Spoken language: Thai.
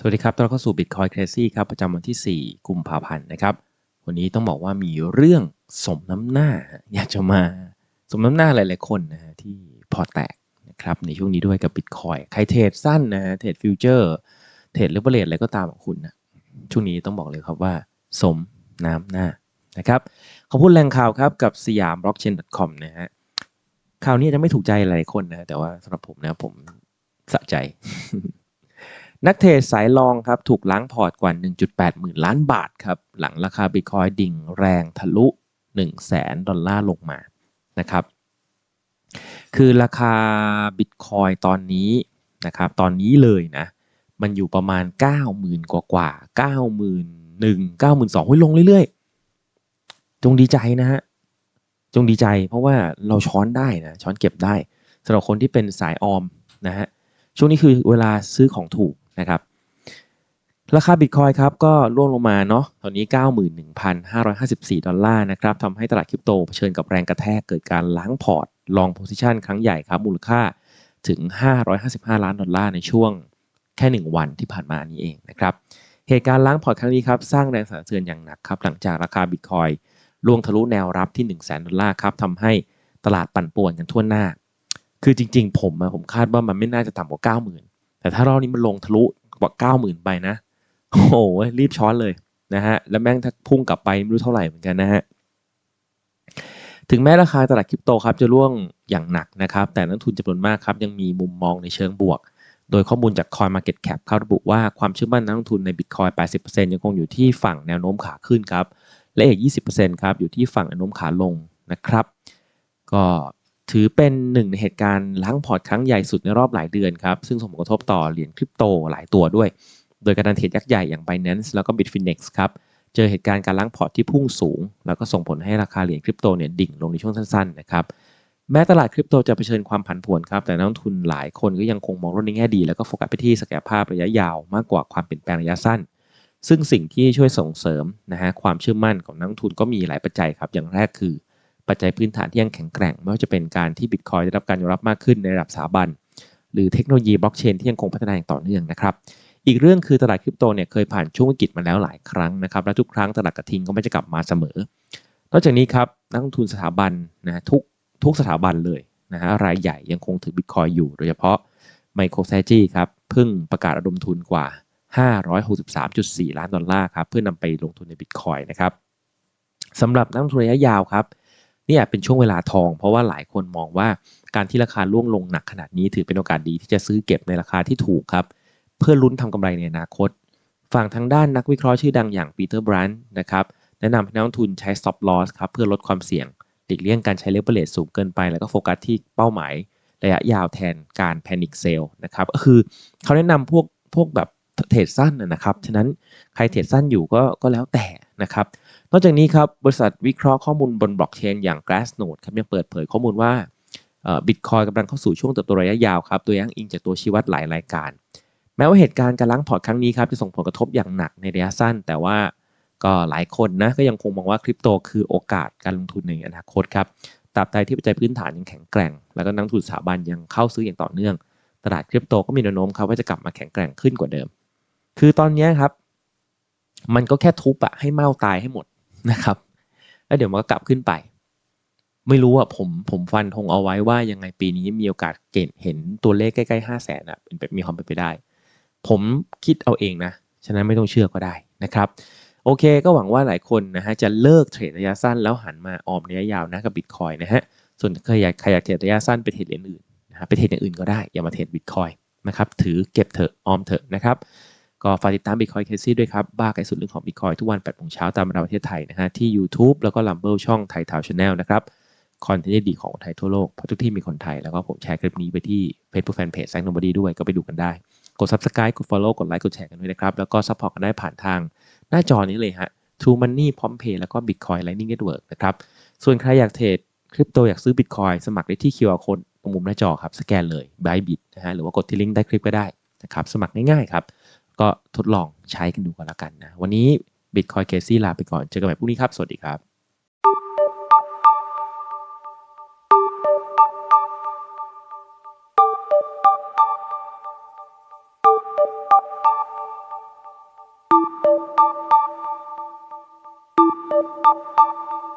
สวัสดีครับต้อนรับเข้าสู่ Bitcoin Crazy ครับ ประจำวันที่ 4 กุมภาพันธ์นะครับ วันนี้ต้องบอกว่ามีเรื่องสมน้ำหน้า อยากจะมาสมน้ำหน้าหลายๆคนนะฮะที่พอแตกนะครับในช่วงนี้ด้วยกับ Bitcoin ใครเทรดสั้นนะฮะเทรดฟิวเจอร์เทรดเลเวอเรจอะไรก็ตามของคุณนะช่วงนี้ต้องบอกเลยครับว่า สมน้ำหน้านะครับขอบคุณแหล่งข่าวครับกับสยาม blockchain.com นะฮะข่าวนี้จะไม่ถูกใจหลายคนนะแต่ว่าสำหรับผมนะผมสะใจ นักเทรดสายรองครับถูกล้างพอร์ตกว่า 1.8 หมื่นล้านบาทครับหลังราคาบิตคอยดิ่งแรงทะลุ 1 0 0 0 0แสนดอลลาร์ลงมานะครับคือราคาบิตคอยตอนนี้นะครับตอนนี้เลยนะมันอยู่ประมาณ 90,000 กว่ากว่า91,000 92,000หุ้ยลงเรื่อยๆ จงดีใจนะฮะจงดีใจเพราะว่าเราช้อนได้นะช้อนเก็บได้สำหรับคนที่เป็นสายออมนะฮะช่วงนี้คือเวลาซื้อของถูก นะครับราคาบิตคอยครับก็ร่วงลงมาเนาะตอนนี้ 91,554 ดอลลาร์นะครับทำให้ตลาดคริปโตเผชิญกับแรงกระแทกเกิดการล้างพอร์ตลองโพซิชันครั้งใหญ่ครับ มูลค่าถึง 555 ล้านดอลลาร์ในช่วงแค่ 1 วันที่ผ่านมานี้เองนะครับ เหตุการณ์ล้างพอร์ตครั้งนี้ครับสร้างแรงสั่นสะเทือนอย่างหนักครับหลังจากราคาบิตคอยล่วงทะลุแนวรับที่ 1 0 0 0 0แดอลลาร์ครับทำให้ตลาดปั่นป่วนกันทั่วหน้า คือจริง ๆ ผมผมคาดว่ามันไม่น่าจะต่ำกว่า 90,000 แต่ถ้ารอบนี้มันลงทะลุกว่า 90,000 ไปนะ โอ้โห รีบช้อนเลยนะฮะ แล้วแม่งถ้าพุ่งกลับไปไม่รู้เท่าไหร่เหมือนกันนะฮะ ถึงแม้ราคาตลาดคริปโตครับจะร่วงอย่างหนักนะครับ แต่นักทุนจำนวนมากครับยังมีมุมมองในเชิงบวก โดยข้อมูลจาก CoinMarketCap เขาระบุว่าความเชื่อมั่นนักลงทุนใน Bitcoin 80%ยังคงอยู่ที่ฝั่งแนวโน้มขาขึ้นครับ และอีก 20%ครับอยู่ที่ฝั่งแนวโน้มขาลงนะครับ ก็ ถือเป็นหนึ่งในเหตุการณ์ล้างพอร์ตครั้งใหญ่สุดในรอบหลายเดือนครับ ซึ่งส่งผลกระทบต่อเหรียญคริปโตหลายตัวด้วย โดยการดันเทรดยักษ์ใหญ่อย่าง Binance แล้วก็ Bitfinex ครับเจอเหตุการณ์การล้างพอร์ตที่พุ่งสูง แล้วก็ส่งผลให้ราคาเหรียญคริปโตเนี่ยดิ่งลงในช่วงสั้นๆนะครับแม้ตลาดคริปโตจะเผชิญความผันผวนครับ แต่นักลงทุนหลายคนก็ยังคงมองโลกในแง่ดี แล้วก็โฟกัสไปที่ศักยภาพระยะยาวมากกว่าความเปลี่ยนแปลงระยะสั้น ซึ่งสิ่งที่ช่วยส่งเสริมนะฮะความเชื่อมั่นของนักลงทุนก็มีหลายปัจจัยครับ อย่างแรกคือ ปัจจัยพื้นฐานที่ยังแข็งแกร่ง ไม่ว่าจะเป็นการที่บิตคอยได้รับการยอมรับมากขึ้นในระดับสถาบัน หรือเทคโนโลยีบล็อกเชนที่ยังคงพัฒนาอย่างต่อเนื่องนะครับอีกเรื่องคือตลาดคริปโตเนี่ยเคยผ่านช่วงวิกฤตมาแล้วหลายครั้งนะครับและทุกครั้งตลาดกระทิงก็ไม่จะกลับมาเสมอ นอกจากนี้ครับนักลงทุนสถาบันนะทุกทุกสถาบันเลยนะฮะรายใหญ่ยังคงถือบิตคอยอยู่โดยเฉพาะ MicroStrategy ครับเพิ่งประกาศระดมทุนกว่า 563.4 ล้านดอลลาร์ครับเพื่อนำไปลงทุนในบิตคอยนะครับสำหรับนักลงทุนระยะยาวครับ นี่อาจเป็นช่วงเวลาทอง เพราะว่าหลายคนมองว่าการที่ราคาล่วงลงหนักขนาดนี้ถือเป็นโอกาสดีที่จะซื้อเก็บในราคาที่ถูกครับ เพื่อลุ้นทำกำไรในอนาคต ฝั่งทางด้านนักวิเคราะห์ชื่อดังอย่างปีเตอร์บรันต์นะครับแนะนำให้นักลงทุนใช้ stop loss ครับเพื่อลดความเสี่ยงหลีกเลี่ยงการใช้ leverage สูงเกินไป แล้วก็โฟกัสที่เป้าหมายระยะยาวแทนการ panic sell นะครับก็คือเขาแนะนำพวกพวกแบบเทรดสั้นนะครับ ฉะนั้นใครเทรดสั้นอยู่ก็ก็แล้วแต่นะครับ นอกจากนี้ครับบริษัทวิเคราะห์ข้อมูลบนบล็อกเชนอย่าง Glassnode ครับยังเปิดเผยข้อมูลว่าบิตคอยกำลังเข้าสู่ช่วงเติบโตระยะยาวครับโดยอ้างอิงจากตัวชี้วัดหลายรายการ แม้ว่าเหตุการณ์การล้างพอร์ตครั้งนี้ครับจะส่งผลกระทบอย่างหนักในระยะสั้น แต่ว่าก็หลายคนนะก็ยังคงมองว่าคริปโตคือโอกาสการลงทุนในอนาคตครับตราบใดที่ปัจจัยพื้นฐานยังแข็งแกร่ง แล้วก็นักทุนสถาบันยังเข้าซื้ออย่างต่อเนื่อง ตลาดคริปโตก็มีแนวโน้มครับว่าจะกลับมาแข็งแกร่งขึ้นกว่าเดิม คือตอนนี้ครับ มันก็แค่ทุบอะให้เมาตายให้หมด นะครับ แล้วเดี๋ยวมันก็กลับขึ้นไป ไม่รู้อะผมผมฟันธงเอาไว้ว่ายังไงปีนี้มีโอกาสเกณฑ์เห็นตัวเลขใกล้ๆห้าแสนอะเป็นแบบมีความเป็นไปได้ ผมคิดเอาเองนะ ฉะนั้นไม่ต้องเชื่อก็ได้นะครับโอเคก็หวังว่าหลายคนนะฮะจะเลิกเทรดระยะสั้นแล้วหันมาออมระยะยาวนะกับบิตคอยนะฮะส่วนใครอยากใครอยากเทรดระยะสั้นไปเทรดอื่นนะฮะไปเทรดอย่างอื่นก็ได้อย่ามาเทรดบิตคอยนะครับถือเก็บเถอะออมเถอะนะครับ ก็ฝากติดตาม Bitcoin c a s e ด้วยครับ บ้าไกลสุดเรื่องของ Bitcoin ทุกวัน8โมงเช้าตามเวลาประเทศไทยนะฮะที่ YouTube แล้วก็ Rumble ช่องไทยทาวชาแนลนะครับคอนเทนต์ดีของไทยทั่วโลกเพราะทุกที่มีคนไทย แล้วก็ผมแชร์คลิปนี้ไปที่ Facebook Fanpage แซงโนบดีด้วยก็ไปดูกันได้ กด Subscribe กด Follow กดไลค์กดแชร์กันด้วยนะครับ แล้วก็ Support กันได้ผ่านทาง หน้าจอนี้เลยฮะ True Money พร้อมเพย์แล้วก็ Bitcoin Lightning Network นะครับส่วนใครอยากเทรดคริปโตอยากซื้อ Bitcoin สมัครได้ที่ QR Code ตรงมุมหน้าจอครับสแกนเลย Bybit นะฮะหรือว่ากดที่ลิงก์ใต้คลิปก็ได้นะครับสมัครง่ายๆครับ ก็ทดลองใช้กันดูกันแล้วกันนะ วันนี้ Bitcoin Casey ลาไปก่อน เจอกันใหม่พรุ่งนี้ครับ สวัสดีครับ